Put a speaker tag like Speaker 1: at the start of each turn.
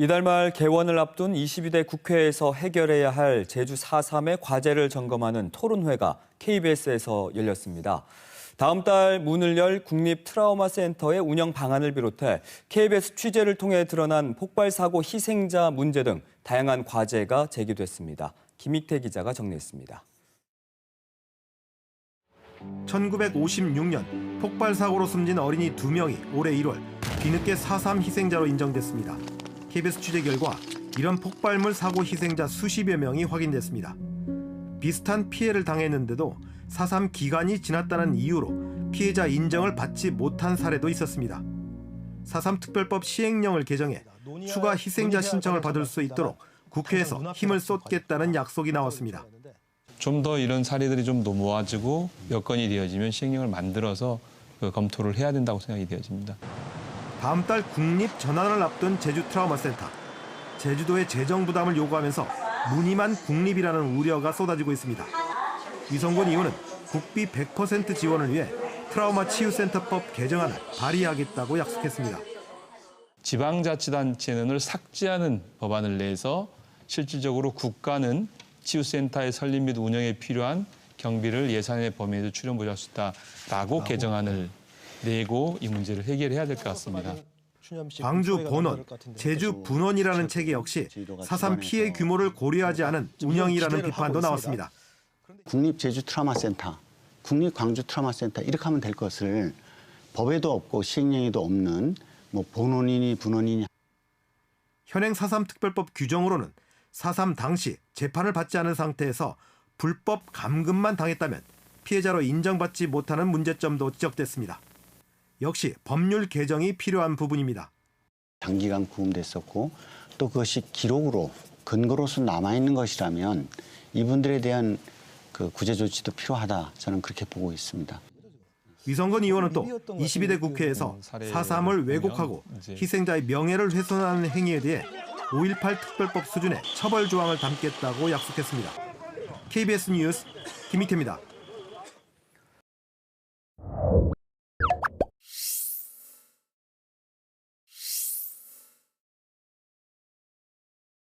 Speaker 1: 이달 말 개원을 앞둔 22대 국회에서 해결해야 할 제주 4.3의 과제를 점검하는 토론회가 KBS에서 열렸습니다. 다음 달 문을 열 국립 트라우마 센터의 운영 방안을 비롯해 KBS 취재를 통해 드러난 폭발 사고 희생자 문제 등 다양한 과제가 제기됐습니다. 김익태 기자가 정리했습니다.
Speaker 2: 1956년 폭발 사고로 숨진 어린이 2명이 올해 1월 뒤늦게 4.3 희생자로 인정됐습니다. KBS 취재 결과 이런 폭발물 사고 희생자 수십여 명이 확인됐습니다. 비슷한 피해를 당했는데도 4.3 기간이 지났다는 이유로 피해자 인정을 받지 못한 사례도 있었습니다. 4.3 특별법 시행령을 개정해 추가 희생자 신청을 받을 수 있도록 국회에서 힘을 쏟겠다는 약속이 나왔습니다.
Speaker 3: 좀 더 이런 사례들이 좀 더 모아지고 여건이 되어지면 시행령을 만들어서 그 검토를 해야 된다고 생각이 되어집니다.
Speaker 2: 다음 달 국립 전환을 앞둔 제주 트라우마 센터. 제주도의 재정 부담을 요구하면서 무늬만 국립이라는 우려가 쏟아지고 있습니다. 위성군 의원은 국비 100% 지원을 위해 트라우마 치유센터법 개정안을 발의하겠다고 약속했습니다.
Speaker 3: 지방자치단체를 삭제하는 법안을 내서 실질적으로 국가는 치유센터의 설립 및 운영에 필요한 경비를 예산의 범위에도 출연 보유할 수 있다라고 개정안을 내고 이 문제를 해결해야 될 것 같습니다.
Speaker 2: 광주 본원, 제주 분원이라는 책에 역시 4.3 피해 규모를 고려하지 않은 운영이라는 비판도 나왔습니다.
Speaker 4: 국립 제주 트라우마 센터, 국립 광주 트라우마 센터 이렇게 하면 될 것을 법에도 없고 시행령에도 없는 뭐 본원이니 분원이니
Speaker 2: 현행 4.3 특별법 규정으로는 4.3 당시 재판을 받지 않은 상태에서 불법 감금만 당했다면 피해자로 인정받지 못하는 문제점도 지적됐습니다. 역시 법률 개정이 필요한 부분입니다.
Speaker 4: 장기간 구금됐었고 또 그것이 기록으로 근거로서 남아 있는 것이라면 이분들에 대한 그 구제 조치도 필요하다 저는 그렇게 보고 있습니다.
Speaker 2: 위성건 의원은 또 22대 국회에서 4.3을 왜곡하고 희생자의 명예를 훼손하는 행위에 대해 5.18 특별법 수준의 처벌 조항을 담겠다고 약속했습니다. KBS 뉴스 김희태입니다.